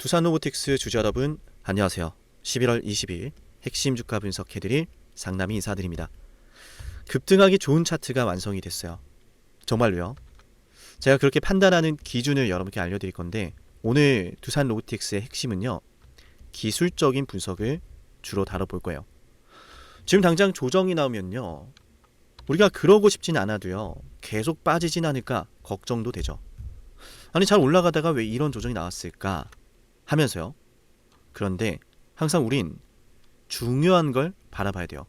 두산 로보틱스 주주 여러분 안녕하세요. 11월 20일 핵심 주가 분석해드릴 상남이 인사드립니다. 급등하기 좋은 차트가 완성이 됐어요. 정말로요. 제가 그렇게 판단하는 기준을 여러분께 알려드릴 건데 오늘 두산 로보틱스의 핵심은요. 기술적인 분석을 주로 다뤄볼 거예요. 지금 당장 조정이 나오면요. 우리가 그러고 싶진 않아도요. 계속 빠지진 않을까 걱정도 되죠. 아니 잘 올라가다가 왜 이런 조정이 나왔을까 하면서요. 그런데 항상 우린 중요한 걸 바라봐야 돼요.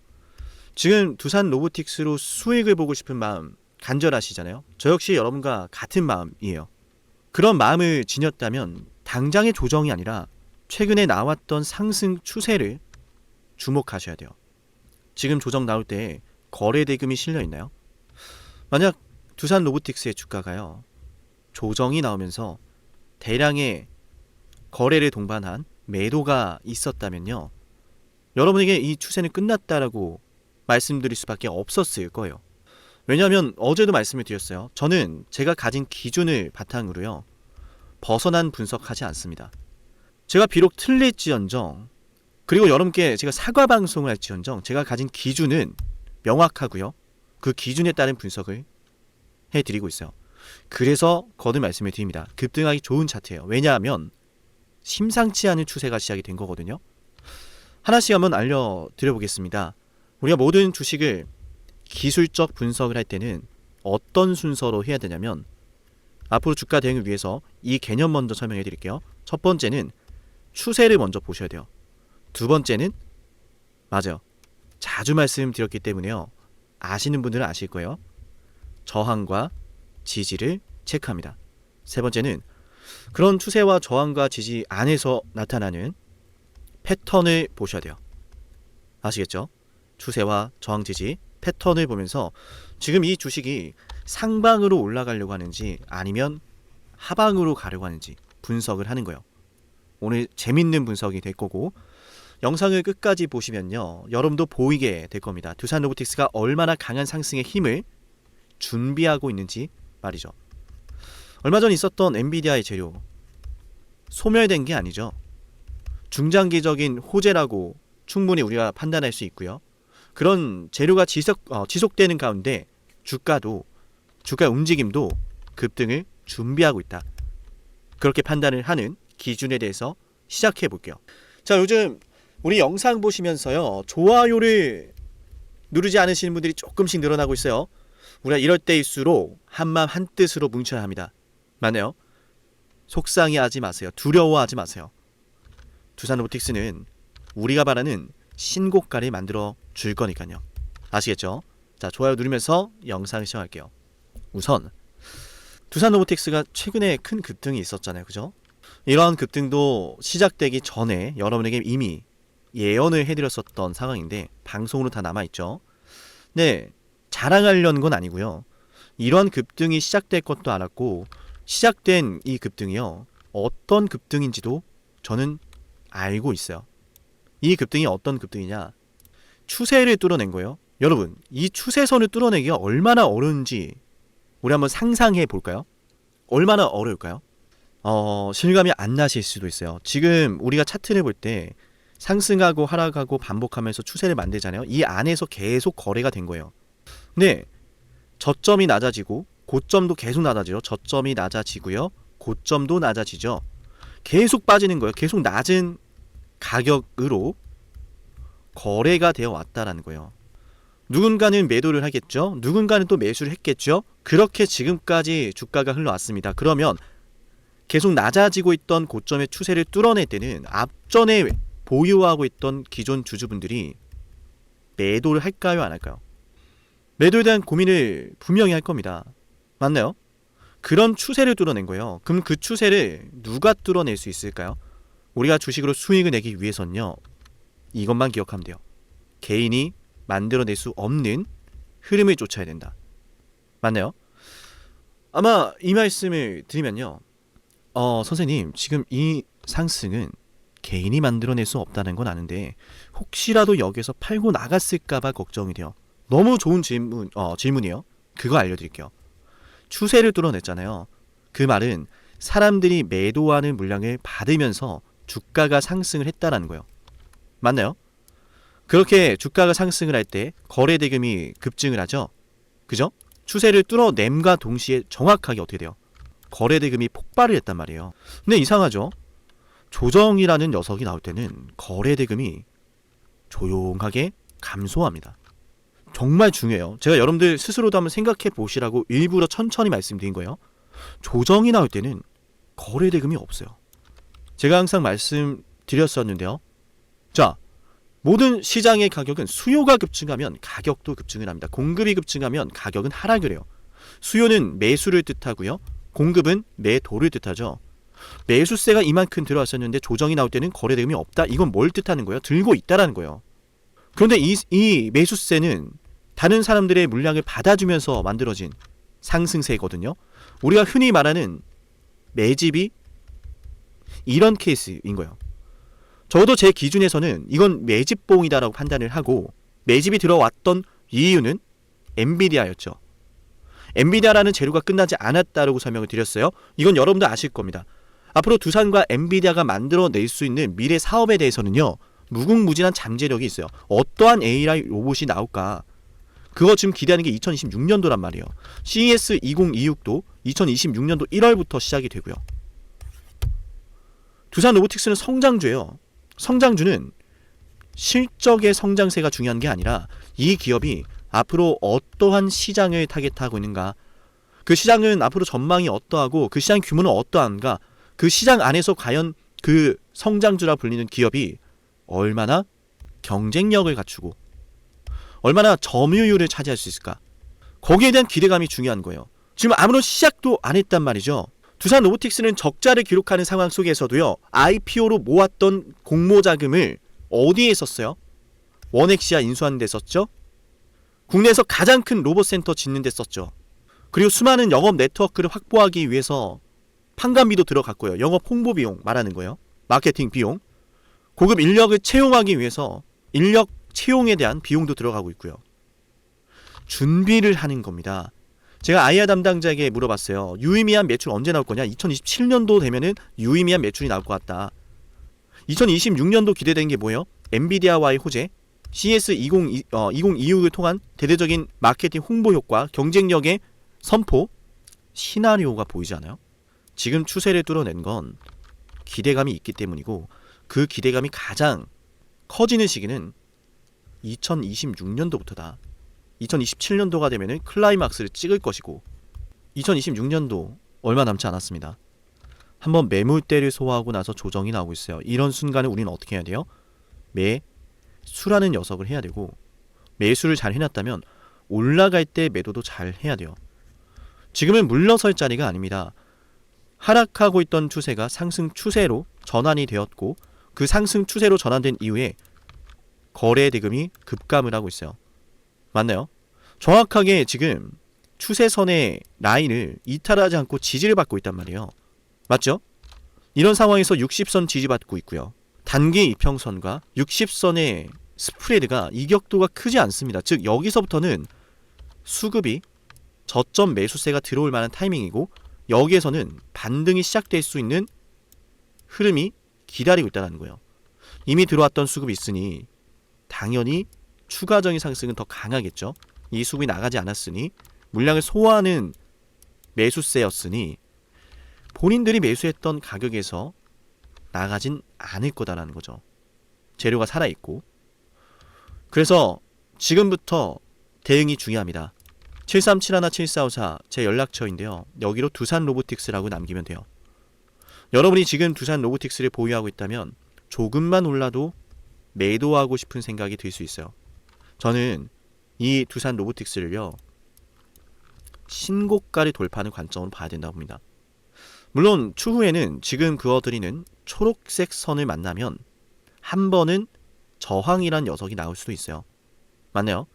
지금 두산 로보틱스로 수익을 보고 싶은 마음 간절하시잖아요. 저 역시 여러분과 같은 마음이에요. 그런 마음을 지녔다면 당장의 조정이 아니라 최근에 나왔던 상승 추세를 주목하셔야 돼요. 지금 조정 나올 때 거래 대금이 실려 있나요? 만약 두산 로보틱스의 주가가요. 조정이 나오면서 대량의 거래를 동반한 매도가 있었다면요. 여러분에게 이 추세는 끝났다라고 말씀드릴 수밖에 없었을 거예요. 왜냐하면 어제도 말씀을 드렸어요. 저는 제가 가진 기준을 바탕으로요. 벗어난 분석하지 않습니다. 제가 비록 틀릴지언정 그리고 여러분께 제가 사과 방송을 할지언정 제가 가진 기준은 명확하고요. 그 기준에 따른 분석을 해드리고 있어요. 그래서 거듭 말씀을 드립니다. 급등하기 좋은 차트예요. 왜냐하면 심상치 않은 추세가 시작이 된 거거든요. 하나씩 한번 알려드려 보겠습니다. 우리가 모든 주식을 기술적 분석을 할 때는 어떤 순서로 해야 되냐면 앞으로 주가 대응을 위해서 이 개념 먼저 설명해 드릴게요. 첫 번째는 추세를 먼저 보셔야 돼요. 두 번째는 맞아요. 자주 말씀드렸기 때문에요. 아시는 분들은 아실 거예요. 저항과 지지를 체크합니다. 세 번째는 그런 추세와 저항과 지지 안에서 나타나는 패턴을 보셔야 돼요. 아시겠죠? 추세와 저항 지지 패턴을 보면서 지금 이 주식이 상방으로 올라가려고 하는지 아니면 하방으로 가려고 하는지 분석을 하는 거예요. 오늘 재밌는 분석이 될 거고 영상을 끝까지 보시면요. 여러분도 보이게 될 겁니다. 두산 로보틱스가 얼마나 강한 상승의 힘을 준비하고 있는지 말이죠. 얼마 전 있었던 엔비디아의 재료 소멸된 게 아니죠. 중장기적인 호재라고 충분히 우리가 판단할 수 있고요. 그런 재료가 지속, 어, 지속되는 가운데 주가도 주가 움직임도 급등을 준비하고 있다. 그렇게 판단을 하는 기준에 대해서 시작해 볼게요. 자, 요즘 우리 영상 보시면서요. 좋아요를 누르지 않으시는 분들이 조금씩 늘어나고 있어요. 우리가 이럴 때일수록 한마음 한뜻으로 뭉쳐야 합니다. 맞네요. 속상해하지 마세요. 두려워하지 마세요. 두산 로보틱스는 우리가 바라는 신고가를 만들어 줄 거니까요. 아시겠죠? 자, 좋아요 누르면서 영상 시작할게요. 우선 두산 로보틱스가 최근에 큰 급등이 있었잖아요. 그죠? 이러한 급등도 시작되기 전에 여러분에게 이미 예언을 해드렸었던 상황인데 방송으로 다 남아있죠. 네, 자랑하려는 건 아니고요. 이러한 급등이 시작될 것도 알았고 시작된 이 급등이요. 어떤 급등인지도 저는 알고 있어요. 이 급등이 어떤 급등이냐? 추세를 뚫어낸 거예요. 여러분, 이 추세선을 뚫어내기가 얼마나 어려운지 우리 한번 상상해 볼까요? 얼마나 어려울까요? 어, 실감이 안 나실 수도 있어요. 지금 우리가 차트를 볼 때 상승하고 하락하고 반복하면서 추세를 만들잖아요. 이 안에서 계속 거래가 된 거예요. 근데 저점이 낮아지고 고점도 계속 낮아지죠. 저점이 낮아지고요. 고점도 낮아지죠. 계속 빠지는 거예요. 계속 낮은 가격으로 거래가 되어 왔다라는 거예요. 누군가는 매도를 하겠죠. 누군가는 또 매수를 했겠죠. 그렇게 지금까지 주가가 흘러왔습니다. 그러면 계속 낮아지고 있던 고점의 추세를 뚫어낼 때는 앞전에 보유하고 있던 기존 주주분들이 매도를 할까요, 안 할까요? 매도에 대한 고민을 분명히 할 겁니다. 맞나요? 그런 추세를 뚫어낸 거예요. 그럼 그 추세를 누가 뚫어낼 수 있을까요? 우리가 주식으로 수익을 내기 위해선요. 이것만 기억하면 돼요. 개인이 만들어낼 수 없는 흐름을 쫓아야 된다. 맞나요? 아마 이 말씀을 드리면요. 어, 선생님, 지금 이 상승은 개인이 만들어낼 수 없다는 건 아는데 혹시라도 여기서 팔고 나갔을까봐 걱정이 돼요. 너무 좋은 질문, 어, 질문이에요. 그거 알려드릴게요. 추세를 뚫어냈잖아요. 그 말은 사람들이 매도하는 물량을 받으면서 주가가 상승을 했다라는 거예요. 맞나요? 그렇게 주가가 상승을 할 때 거래 대금이 급증을 하죠. 그죠? 추세를 뚫어냄과 동시에 정확하게 어떻게 돼요? 거래 대금이 폭발을 했단 말이에요. 근데 이상하죠? 조정이라는 녀석이 나올 때는 거래 대금이 조용하게 감소합니다. 정말 중요해요. 제가 여러분들 스스로도 한번 생각해 보시라고 일부러 천천히 말씀드린 거예요. 조정이 나올 때는 거래 대금이 없어요. 제가 항상 말씀드렸었는데요. 자, 모든 시장의 가격은 수요가 급증하면 가격도 급증을 합니다. 공급이 급증하면 가격은 하락을 해요. 수요는 매수를 뜻하고요. 공급은 매도를 뜻하죠. 매수세가 이만큼 들어왔었는데 조정이 나올 때는 거래 대금이 없다. 이건 뭘 뜻하는 거예요? 들고 있다라는 거예요. 그런데 이, 이 매수세는 다른 사람들의 물량을 받아주면서 만들어진 상승세거든요. 우리가 흔히 말하는 매집이 이런 케이스인 거예요. 적어도 제 기준에서는 이건 매집봉이다라고 판단을 하고 매집이 들어왔던 이유는 엔비디아였죠. 엔비디아라는 재료가 끝나지 않았다라고 설명을 드렸어요. 이건 여러분도 아실 겁니다. 앞으로 두산과 엔비디아가 만들어낼 수 있는 미래 사업에 대해서는요. 무궁무진한 잠재력이 있어요. 어떠한 AI 로봇이 나올까? 그거 지금 기대하는 게 2026년도란 말이에요. CES 2026도 2026년도 1월부터 시작이 되고요. 두산 로보틱스는 성장주예요. 성장주는 실적의 성장세가 중요한 게 아니라 이 기업이 앞으로 어떠한 시장을 타겟하고 있는가 그 시장은 앞으로 전망이 어떠하고 그 시장 규모는 어떠한가 그 시장 안에서 과연 그 성장주라 불리는 기업이 얼마나 경쟁력을 갖추고 얼마나 점유율을 차지할 수 있을까 거기에 대한 기대감이 중요한 거예요 지금 아무런 시작도 안 했단 말이죠 두산 로보틱스는 적자를 기록하는 상황 속에서도요 IPO로 모았던 공모 자금을 어디에 썼어요? 원액시아 인수하는 데 썼죠 국내에서 가장 큰 로봇 센터 짓는 데 썼죠 그리고 수많은 영업 네트워크를 확보하기 위해서 판관비도 들어갔고요. 영업 홍보 비용 말하는 거예요. 마케팅 비용. 고급 인력을 채용하기 위해서 인력 채용에 대한 비용도 들어가고 있고요. 준비를 하는 겁니다. 제가 아이아 담당자에게 물어봤어요. 유의미한 매출 언제 나올 거냐? 2027년도 되면은 유의미한 매출이 나올 것 같다. 2026년도 기대된 게 뭐예요? 엔비디아와의 호재, CS 20, 어, 2026을 통한 대대적인 마케팅 홍보 효과, 경쟁력의 선포, 시나리오가 보이지 않아요? 지금 추세를 뚫어낸 건 기대감이 있기 때문이고 그 기대감이 가장 커지는 시기는 2026년도부터다. 2027년도가 되면은 클라이막스를 찍을 것이고 2026년도 얼마 남지 않았습니다. 한번 매물대를 소화하고 나서 조정이 나오고 있어요. 이런 순간에 우리는 어떻게 해야 돼요? 매수라는 녀석을 해야 되고 매수를 잘 해놨다면 올라갈 때 매도도 잘 해야 돼요. 지금은 물러설 자리가 아닙니다. 하락하고 있던 추세가 상승 추세로 전환이 되었고 그 상승 추세로 전환된 이후에 거래 대금이 급감을 하고 있어요. 맞나요? 정확하게 지금 추세선의 라인을 이탈하지 않고 지지를 받고 있단 말이에요. 맞죠? 이런 상황에서 60선 지지받고 있고요. 단기 이평선과 60선의 스프레드가 이격도가 크지 않습니다. 즉 여기서부터는 수급이 저점 매수세가 들어올 만한 타이밍이고 여기에서는 반등이 시작될 수 있는 흐름이 기다리고 있다는 거예요. 이미 들어왔던 수급이 있으니 당연히 추가적인 상승은 더 강하겠죠. 이 수급이 나가지 않았으니 물량을 소화하는 매수세였으니 본인들이 매수했던 가격에서 나가진 않을 거다라는 거죠. 재료가 살아있고. 그래서 지금부터 대응이 중요합니다. 7371-7454제 연락처인데요. 여기로 두산 로보틱스라고 남기면 돼요. 여러분이 지금 두산 로보틱스를 보유하고 있다면 조금만 올라도 매도하고 싶은 생각이 들 수 있어요. 저는 이 두산 로보틱스를요. 신고가를 돌파하는 관점으로 봐야 된다고 봅니다. 물론 추후에는 지금 그어드리는 초록색 선을 만나면 한 번은 저항이란 녀석이 나올 수도 있어요. 맞나요?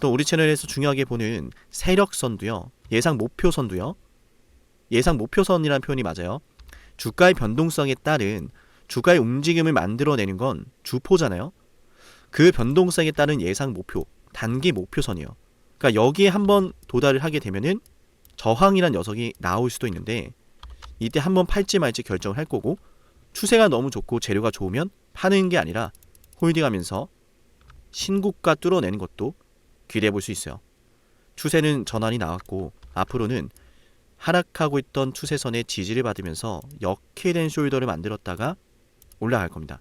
또 우리 채널에서 중요하게 보는 세력선도요. 예상 목표선도요. 예상 목표선이라는 표현이 맞아요. 주가의 변동성에 따른 주가의 움직임을 만들어내는 건 주포잖아요. 그 변동성에 따른 예상 목표, 단기 목표선이요. 그러니까 여기에 한번 도달을 하게 되면은 저항이란 녀석이 나올 수도 있는데 이때 한번 팔지 말지 결정을 할 거고 추세가 너무 좋고 재료가 좋으면 파는 게 아니라 홀딩하면서 신고가 뚫어내는 것도 기대해 볼 수 있어요. 추세는 전환이 나왔고 앞으로는 하락하고 있던 추세선의 지지를 받으면서 역회된 숄더를 만들었다가 올라갈 겁니다.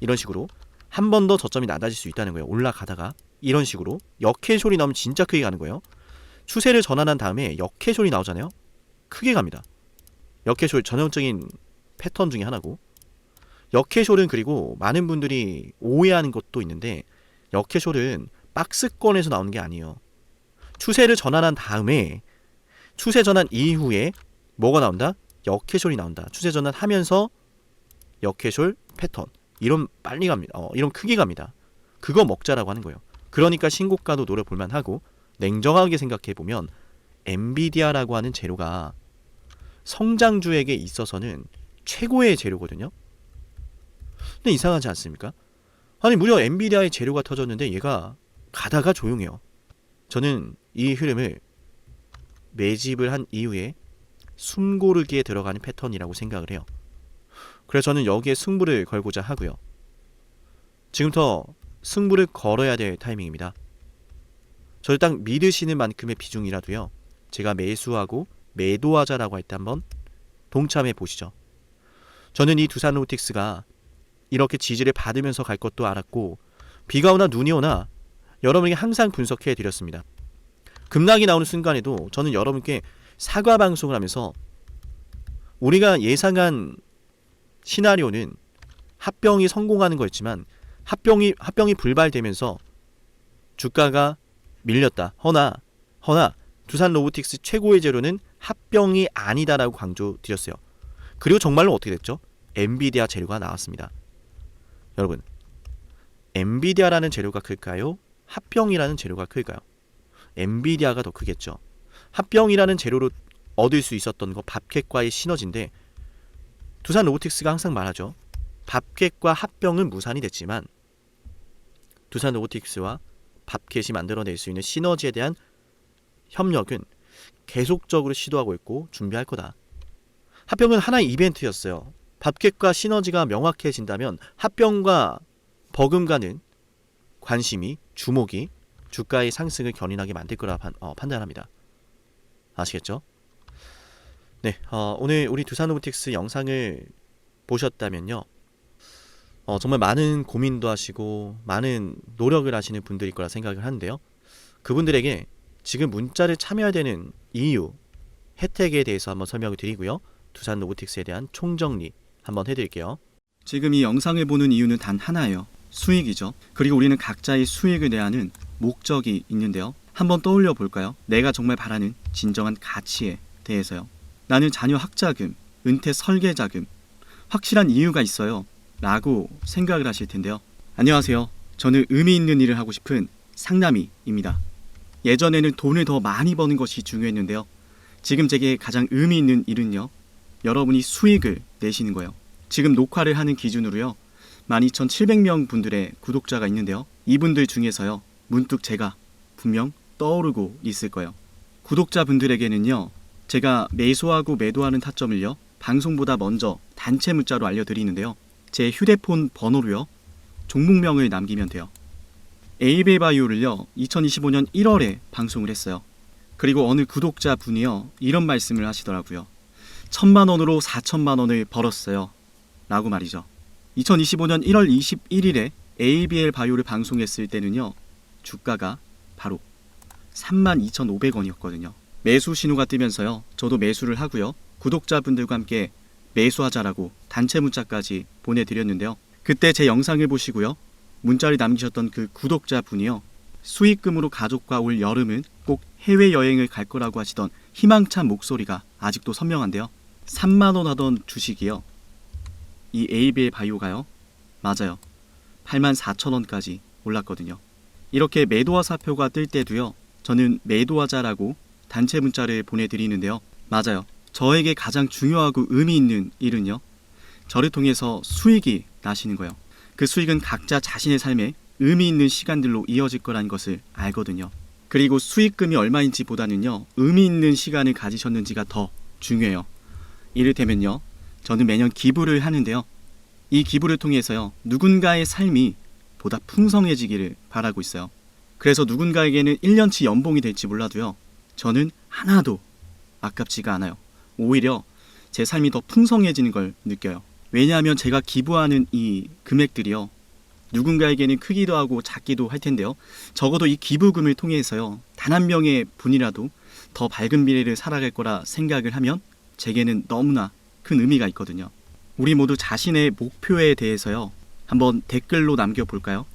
이런 식으로 한 번 더 저점이 낮아질 수 있다는 거예요. 올라가다가 이런 식으로 역회숄이 나오면 진짜 크게 가는 거예요. 추세를 전환한 다음에 역회숄이 나오잖아요. 크게 갑니다. 역회숄 전형적인 패턴 중에 하나고 역회숄은 그리고 많은 분들이 오해하는 것도 있는데 역회숄은 박스권에서 나오는 게 아니에요. 추세를 전환한 다음에 추세 전환 이후에 뭐가 나온다? 역회숄이 나온다. 추세 전환하면서 역회숄 패턴 이런 빨리 갑니다. 어, 이런 크게 갑니다. 그거 먹자라고 하는 거예요. 그러니까 신고가도 노려 볼 만하고 냉정하게 생각해 보면 엔비디아라고 하는 재료가 성장주에게 있어서는 최고의 재료거든요. 근데 이상하지 않습니까? 아니 무려 엔비디아의 재료가 터졌는데 얘가 가다가 조용해요. 저는 이 흐름을 매집을 한 이후에 숨고르기에 들어가는 패턴이라고 생각을 해요. 그래서 저는 여기에 승부를 걸고자 하고요. 지금부터 승부를 걸어야 될 타이밍입니다. 저를 딱 믿으시는 만큼의 비중이라도요. 제가 매수하고 매도하자라고 할 때 한번 동참해 보시죠. 저는 이 두산 로틱스가 이렇게 지지를 받으면서 갈 것도 알았고 비가 오나 눈이 오나 여러분에게 항상 분석해 드렸습니다. 급락이 나오는 순간에도 저는 여러분께 사과 방송을 하면서 우리가 예상한 시나리오는 합병이 성공하는 거였지만 합병이 합병이 불발되면서 주가가 밀렸다. 허나 허나 두산 로보틱스 최고의 재료는 합병이 아니다라고 강조 드렸어요. 그리고 정말로 어떻게 됐죠? 엔비디아 재료가 나왔습니다. 여러분, 엔비디아라는 재료가 클까요? 합병이라는 재료가 클까요? 엔비디아가 더 크겠죠. 합병이라는 재료로 얻을 수 있었던 거 밥캣과의 시너지인데 두산 로보틱스가 항상 말하죠. 밥캣과 합병은 무산이 됐지만 두산 로보틱스와 밥캣이 만들어낼 수 있는 시너지에 대한 협력은 계속적으로 시도하고 있고 준비할 거다. 합병은 하나의 이벤트였어요. 밥캣과 시너지가 명확해진다면 합병과 버금가는 관심이 주목이 주가의 상승을 견인하게 만들 거라 판, 어, 판단합니다. 아시겠죠? 네, 어, 오늘 우리 두산 로보틱스 영상을 보셨다면요. 어, 정말 많은 고민도 하시고 많은 노력을 하시는 분들일 거라 생각을 하는데요. 그분들에게 지금 문자를 참여해야 되는 이유, 혜택에 대해서 한번 설명을 드리고요. 두산 로보틱스에 대한 총정리 한번 해드릴게요. 지금 이 영상을 보는 이유는 단 하나예요. 수익이죠. 그리고 우리는 각자의 수익을 내하는 목적이 있는데요. 한번 떠올려 볼까요? 내가 정말 바라는 진정한 가치에 대해서요. 나는 자녀 학자금, 은퇴 설계자금, 확실한 이유가 있어요. 라고 생각을 하실 텐데요. 안녕하세요. 저는 의미 있는 일을 하고 싶은 상남이입니다. 예전에는 돈을 더 많이 버는 것이 중요했는데요. 지금 제게 가장 의미 있는 일은요. 여러분이 수익을 내시는 거예요. 지금 녹화를 하는 기준으로요. 12,700명 분들의 구독자가 있는데요. 이분들 중에서요. 문득 제가 분명 떠오르고 있을 거예요. 구독자분들에게는요. 제가 매수하고 매도하는 타점을요. 방송보다 먼저 단체 문자로 알려드리는데요. 제 휴대폰 번호로요. 종목명을 남기면 돼요. 에이베 바이오를요. 2025년 1월에 방송을 했어요. 그리고 어느 구독자 분이요. 이런 말씀을 하시더라고요. 천만 원으로 4천만 원을 벌었어요. 라고 말이죠. 2025년 1월 21일에 ABL 바이오를 방송했을 때는요. 주가가 바로 32,500원이었거든요. 매수 신호가 뜨면서요. 저도 매수를 하고요. 구독자분들과 함께 매수하자라고 단체 문자까지 보내드렸는데요. 그때 제 영상을 보시고요. 문자를 남기셨던 그 구독자분이요. 수익금으로 가족과 올 여름은 꼭 해외여행을 갈 거라고 하시던 희망찬 목소리가 아직도 선명한데요. 3만원 하던 주식이요. 이 ABL 바이오가요. 맞아요. 8만 4천 원까지 올랐거든요. 이렇게 매도와 사표가 뜰 때도요. 저는 매도하자라고 단체 문자를 보내드리는데요. 맞아요. 저에게 가장 중요하고 의미 있는 일은요. 저를 통해서 수익이 나시는 거예요. 그 수익은 각자 자신의 삶에 의미 있는 시간들로 이어질 거라는 것을 알거든요. 그리고 수익금이 얼마인지 보다는요. 의미 있는 시간을 가지셨는지가 더 중요해요. 이를테면요. 저는 매년 기부를 하는데요. 이 기부를 통해서요. 누군가의 삶이 보다 풍성해지기를 바라고 있어요. 그래서 누군가에게는 1년치 연봉이 될지 몰라도요. 저는 하나도 아깝지가 않아요. 오히려 제 삶이 더 풍성해지는 걸 느껴요. 왜냐하면 제가 기부하는 이 금액들이요. 누군가에게는 크기도 하고 작기도 할 텐데요. 적어도 이 기부금을 통해서요. 단 한 명의 분이라도 더 밝은 미래를 살아갈 거라 생각을 하면 제게는 너무나 큰 의미가 있거든요. 우리 모두 자신의 목표에 대해서요. 한번 댓글로 남겨볼까요?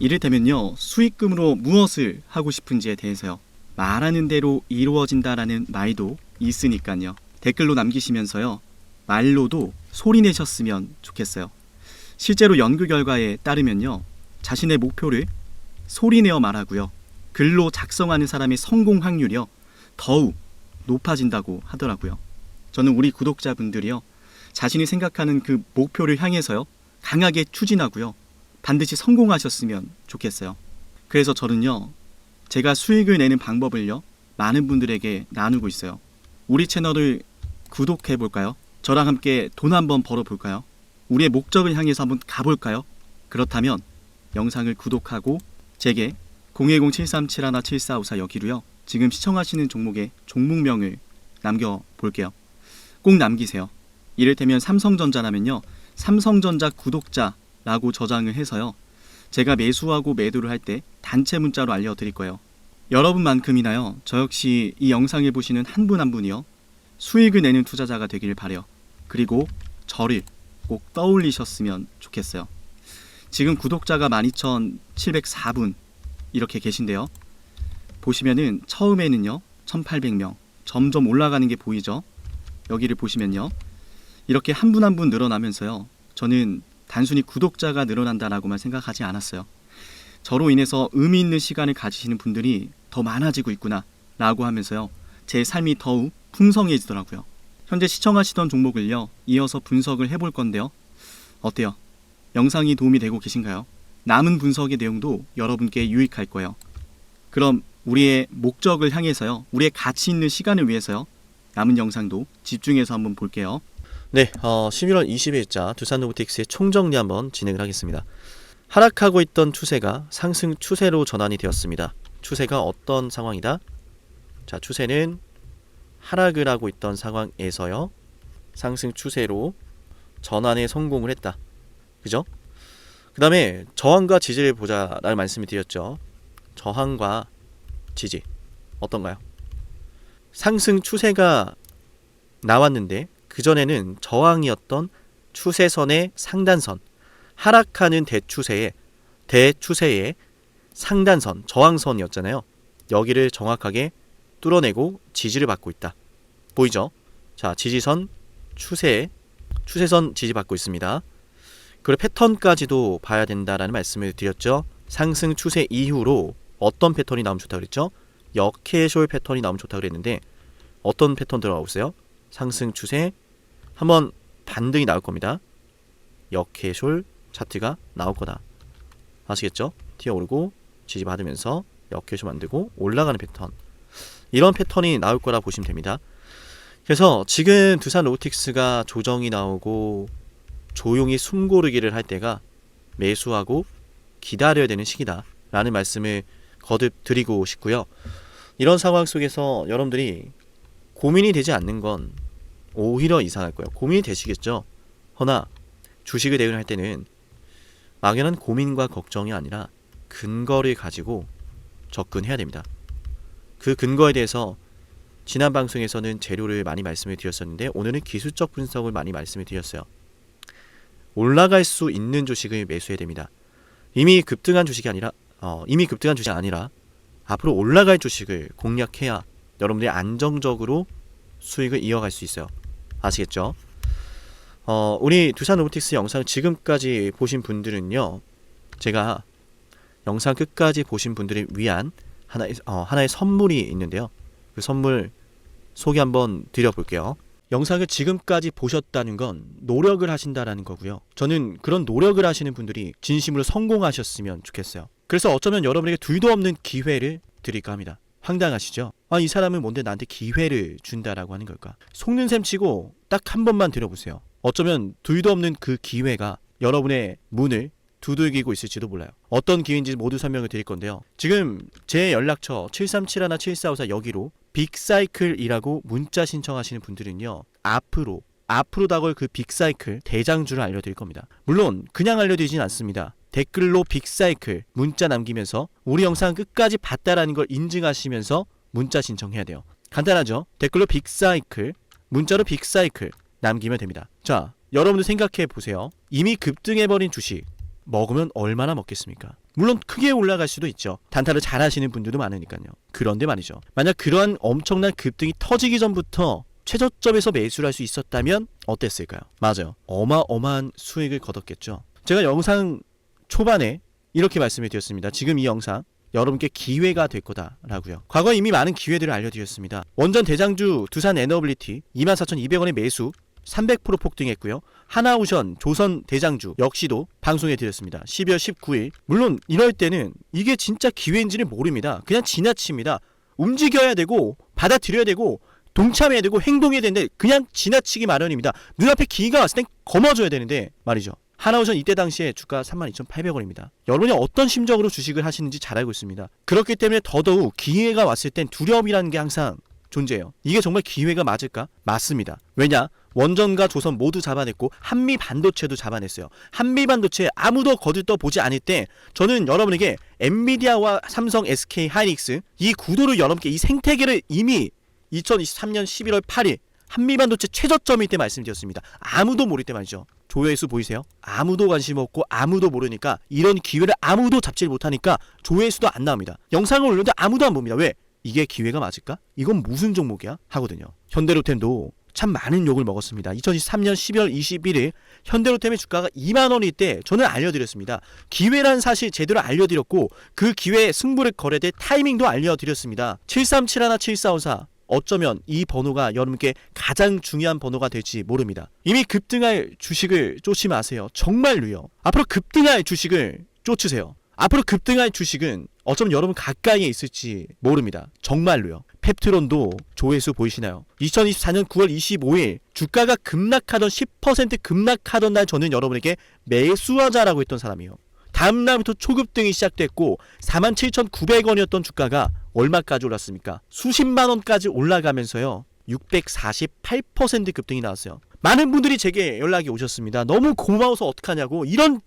이를테면요. 수익금으로 무엇을 하고 싶은지에 대해서요. 말하는 대로 이루어진다라는 말도 있으니까요. 댓글로 남기시면서요. 말로도 소리 내셨으면 좋겠어요. 실제로 연구 결과에 따르면요. 자신의 목표를 소리 내어 말하고요. 글로 작성하는 사람의 성공 확률이요. 더욱 높아진다고 하더라고요. 저는 우리 구독자분들이요. 자신이 생각하는 그 목표를 향해서요. 강하게 추진하고요. 반드시 성공하셨으면 좋겠어요. 그래서 저는요. 제가 수익을 내는 방법을요. 많은 분들에게 나누고 있어요. 우리 채널을 구독해 볼까요? 저랑 함께 돈 한번 벌어 볼까요? 우리의 목적을 향해서 한번 가볼까요? 그렇다면 영상을 구독하고 제게 010-7371-7454 여기로요. 지금 시청하시는 종목의 종목명을 남겨 볼게요. 꼭 남기세요. 이를테면 삼성전자라면요. 삼성전자 구독자라고 저장을 해서요. 제가 매수하고 매도를 할 때 단체 문자로 알려드릴 거예요. 여러분만큼이나요. 저 역시 이 영상을 보시는 한분한 분이요. 수익을 내는 투자자가 되기를 바래요. 그리고 저를 꼭 떠올리셨으면 좋겠어요. 지금 구독자가 12,704분 이렇게 계신데요. 보시면은 처음에는요. 1,800명 점점 올라가는 게 보이죠? 여기를 보시면요. 이렇게 한 분 한 분 늘어나면서요. 저는 단순히 구독자가 늘어난다라고만 생각하지 않았어요. 저로 인해서 의미 있는 시간을 가지시는 분들이 더 많아지고 있구나 라고 하면서요. 제 삶이 더욱 풍성해지더라고요. 현재 시청하시던 종목을요. 이어서 분석을 해볼 건데요. 어때요? 영상이 도움이 되고 계신가요? 남은 분석의 내용도 여러분께 유익할 거예요. 그럼 우리의 목적을 향해서요. 우리의 가치 있는 시간을 위해서요. 남은 영상도 집중해서 한번 볼게요. 네, 어, 11월 20일자 두산 로보틱스의 총정리 한번 진행을 하겠습니다. 하락하고 있던 추세가 상승 추세로 전환이 되었습니다. 추세가 어떤 상황이다? 자, 추세는 하락을 하고 있던 상황에서요. 상승 추세로 전환에 성공을 했다. 그죠? 그 다음에 저항과 지지를 보자라는 말씀을 드렸죠. 저항과 지지. 어떤가요? 상승 추세가 나왔는데 그전에는 저항이었던 추세선의 상단선, 하락하는 대추세의 대추세의 상단선, 저항선이었잖아요. 여기를 정확하게 뚫어내고 지지를 받고 있다. 보이죠? 자, 지지선 추세 추세선 지지받고 있습니다. 그리고 패턴까지도 봐야 된다라는 말씀을 드렸죠. 상승 추세 이후로 어떤 패턴이 나오면 좋다 그랬죠? 역해쇼 패턴이 나오면 좋다 그랬는데 어떤 패턴 들어가고 있어요? 상승 추세 한번 반등이 나올 겁니다. 역해쇼 차트가 나올 거다. 아시겠죠? 튀어 오르고 지지 받으면서 역해쇼 만들고 올라가는 패턴. 이런 패턴이 나올 거라 보시면 됩니다. 그래서 지금 두산 로틱스가 조정이 나오고 조용히 숨 고르기를 할 때가 매수하고 기다려야 되는 시기다 라는 말씀을 거듭 드리고 싶고요. 이런 상황 속에서 여러분들이 고민이 되지 않는 건 오히려 이상할 거예요. 고민이 되시겠죠. 허나 주식을 대응할 때는 막연한 고민과 걱정이 아니라 근거를 가지고 접근해야 됩니다. 그 근거에 대해서 지난 방송에서는 재료를 많이 말씀을 드렸었는데 오늘은 기술적 분석을 많이 말씀을 드렸어요. 올라갈 수 있는 주식을 매수해야 됩니다. 이미 급등한 주식이 아니라 어, 이미 급등한 주식이 아니라 앞으로 올라갈 주식을 공략해야 여러분들이 안정적으로 수익을 이어갈 수 있어요. 아시겠죠? 어, 우리 두산 로보틱스 영상을 지금까지 보신 분들은요, 제가 영상 끝까지 보신 분들을 위한 하나의, 어, 하나의 선물이 있는데요. 그 선물 소개 한번 드려볼게요. 영상을 지금까지 보셨다는 건 노력을 하신다라는 거고요. 저는 그런 노력을 하시는 분들이 진심으로 성공하셨으면 좋겠어요. 그래서 어쩌면 여러분에게 둘도 없는 기회를 드릴까 합니다. 황당하시죠? 아, 이 사람은 뭔데 나한테 기회를 준다라고 하는 걸까? 속는 셈 치고 딱 한 번만 들어보세요. 어쩌면 둘도 없는 그 기회가 여러분의 문을 두들기고 있을지도 몰라요. 어떤 기회인지 모두 설명을 드릴 건데요. 지금 제 연락처 7371-7454 여기로 빅사이클이라고 문자 신청하시는 분들은요. 앞으로 앞으로 다가올 그 빅사이클 대장주를 알려드릴 겁니다. 물론 그냥 알려드리진 않습니다. 댓글로 빅사이클 문자 남기면서 우리 영상 끝까지 봤다라는 걸 인증하시면서 문자 신청해야 돼요. 간단하죠? 댓글로 빅사이클 문자로 빅사이클 남기면 됩니다. 자, 여러분들 생각해 보세요. 이미 급등해버린 주식 먹으면 얼마나 먹겠습니까? 물론 크게 올라갈 수도 있죠. 단타를 잘 하시는 분들도 많으니까요. 그런데 말이죠. 만약 그러한 엄청난 급등이 터지기 전부터 최저점에서 매수를 할 수 있었다면 어땠을까요? 맞아요. 어마어마한 수익을 거뒀겠죠. 제가 영상 초반에 이렇게 말씀을 드렸습니다. 지금 이 영상 여러분께 기회가 될 거다라고요. 과거에 이미 많은 기회들을 알려드렸습니다. 원전 대장주 두산 에너빌리티 24,200원의 매수 300% 폭등했고요. 하나우션 조선 대장주 역시도 방송해 드렸습니다. 12월 19일. 물론 이럴 때는 이게 진짜 기회인지를 모릅니다. 그냥 지나칩니다. 움직여야 되고 받아들여야 되고 동참해야 되고 행동해야 되는데 그냥 지나치기 마련입니다. 눈앞에 기회가 왔을 땐 거머줘야 되는데 말이죠. 하나우션 이때 당시에 주가 32,800원입니다. 여러분이 어떤 심정으로 주식을 하시는지 잘 알고 있습니다. 그렇기 때문에 더더욱 기회가 왔을 땐 두려움이라는 게 항상 존재해요. 이게 정말 기회가 맞을까? 맞습니다. 왜냐? 원전과 조선 모두 잡아냈고 한미 반도체도 잡아냈어요. 한미 반도체 아무도 거들떠 보지 않을 때 저는 여러분에게 엔비디아와 삼성, SK, 하이닉스 이 구도를 여러분께 이 생태계를 이미 2023년 11월 8일 한미 반도체 최저점일 때 말씀드렸습니다. 아무도 모를 때 말이죠. 조회수 보이세요? 아무도 관심 없고 아무도 모르니까 이런 기회를 아무도 잡지 못하니까 조회수도 안 나옵니다. 영상을 올렸는데 아무도 안 봅니다. 왜? 이게 기회가 맞을까? 이건 무슨 종목이야? 하거든요. 현대로템도 참 많은 욕을 먹었습니다. 2023년 12월 21일 현대로템의 주가가 2만 원일 때 저는 알려드렸습니다. 기회란 사실 제대로 알려드렸고 그 기회에 승부를 걸어야 될 타이밍도 알려드렸습니다. 7371-7454 어쩌면 이 번호가 여러분께 가장 중요한 번호가 될지 모릅니다. 이미 급등할 주식을 쫓지 마세요. 정말로요. 앞으로 급등할 주식을 쫓으세요. 앞으로 급등할 주식은 어쩌면 여러분 가까이에 있을지 모릅니다. 정말로요. 펩트론도 조회수 보이시나요? 2024년 9월 25일 주가가 급락하던 10% 급락하던 날 저는 여러분에게 매수하자라고 했던 사람이에요. 다음 날부터 초급 등이 시작됐고 47,900원이었던 주가가 얼마까지 올랐습니까? 수십만 원까지 올라가면서요. 648% 급등이 나왔어요. 많은 분들이 제게 연락이 오셨습니다. 너무 고마워서 어떡하냐고 이런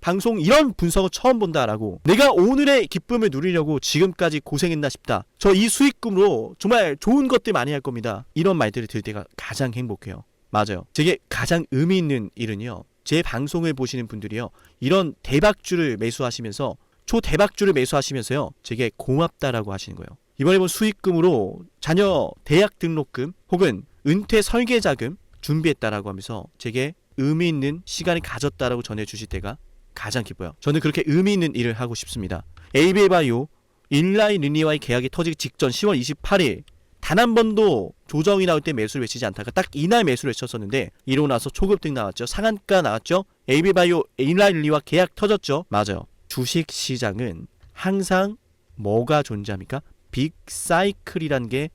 방송 이런 분석을 처음 본다라고 내가 오늘의 기쁨을 누리려고 지금까지 고생했나 싶다. 저 이 수익금으로 정말 좋은 것들 많이 할 겁니다. 이런 말들을 들을 때가 가장 행복해요. 맞아요. 제게 가장 의미 있는 일은요. 제 방송을 보시는 분들이요. 이런 대박주를 매수하시면서 초대박주를 매수하시면서요. 제게 고맙다라고 하시는 거예요. 이번에 본 수익금으로 자녀 대학 등록금 혹은 은퇴 설계 자금 준비했다라고 하면서 제게 의미 있는 시간을 가졌다라고 전해 주실 때가 가장 기뻐요. 저는 그렇게 의미 있는 일을 하고 싶습니다. AB바이오 인라인 리니와의 계약이 터지기 직전 10월 28일 단 한 번도 조정이 나올 때 매수를 외치지 않다가 딱 이날 매수를 외쳤었는데 이러고 나서 초급등 나왔죠. 상한가 나왔죠. AB바이오 리니와 계약 터졌죠. 맞아요. 주식 시장은 항상 뭐가 존재합니까? 빅사이클이란 게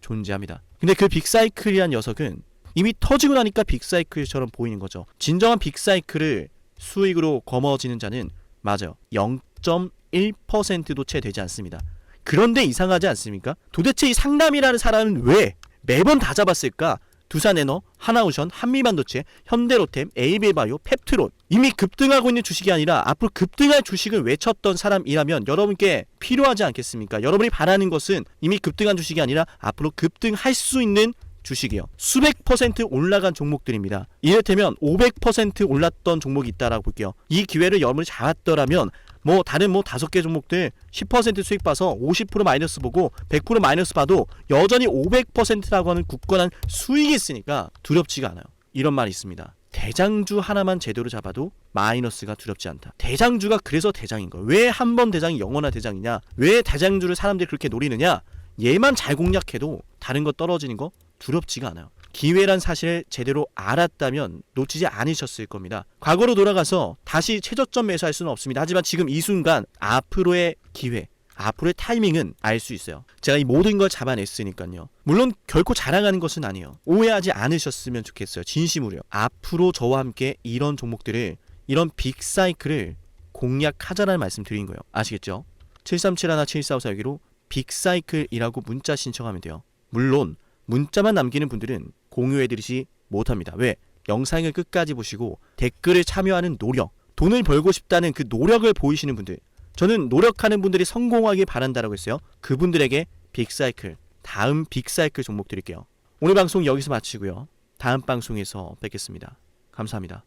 존재합니다. 근데 그 빅사이클이란 녀석은 이미 터지고 나니까 빅사이클처럼 보이는 거죠. 진정한 빅사이클을 수익으로 거머쥐는 자는 맞아요. 0.1%도 채 되지 않습니다. 그런데 이상하지 않습니까? 도대체 이 상남이라는 사람은 왜 매번 다 잡았을까? 두산에너, 하나우션, 한미반도체, 현대로템, 에이베바이오, 펩트론 이미 급등하고 있는 주식이 아니라 앞으로 급등할 주식을 외쳤던 사람이라면 여러분께 필요하지 않겠습니까? 여러분이 바라는 것은 이미 급등한 주식이 아니라 앞으로 급등할 수 있는 주식이요. 수백 퍼센트 올라간 종목들입니다. 이를테면 500% 올랐던 종목이 있다라고 볼게요. 이 기회를 여러분이 잡았더라면 뭐 다른 뭐 다섯 개 종목들 10% 수익 봐서 50% 마이너스 보고 100% 마이너스 봐도 여전히 500%라고 하는 굳건한 수익이 있으니까 두렵지가 않아요. 이런 말이 있습니다. 대장주 하나만 제대로 잡아도 마이너스가 두렵지 않다. 대장주가 그래서 대장인 거예요. 왜 한 번 대장이 영원한 대장이냐? 왜 대장주를 사람들이 그렇게 노리느냐? 얘만 잘 공략해도 다른 거 떨어지는 거 두렵지가 않아요. 기회란 사실을 제대로 알았다면 놓치지 않으셨을 겁니다. 과거로 돌아가서 다시 최저점 매수할 수는 없습니다. 하지만 지금 이 순간 앞으로의 기회, 앞으로의 타이밍은 알 수 있어요. 제가 이 모든 걸 잡아냈으니까요. 물론 결코 자랑하는 것은 아니에요. 오해하지 않으셨으면 좋겠어요. 진심으로요. 앞으로 저와 함께 이런 종목들을 이런 빅 사이클을 공략하자라는 말씀 드린 거예요. 아시겠죠? 7371 7454 여기로 빅사이클이라고 문자 신청하면 돼요. 물론 문자만 남기는 분들은 공유해드리지 못합니다. 왜? 영상을 끝까지 보시고 댓글을 참여하는 노력, 돈을 벌고 싶다는 그 노력을 보이시는 분들, 저는 노력하는 분들이 성공하길 바란다라고 했어요. 그분들에게 빅사이클, 다음 빅사이클 종목 드릴게요. 오늘 방송 여기서 마치고요. 다음 방송에서 뵙겠습니다. 감사합니다.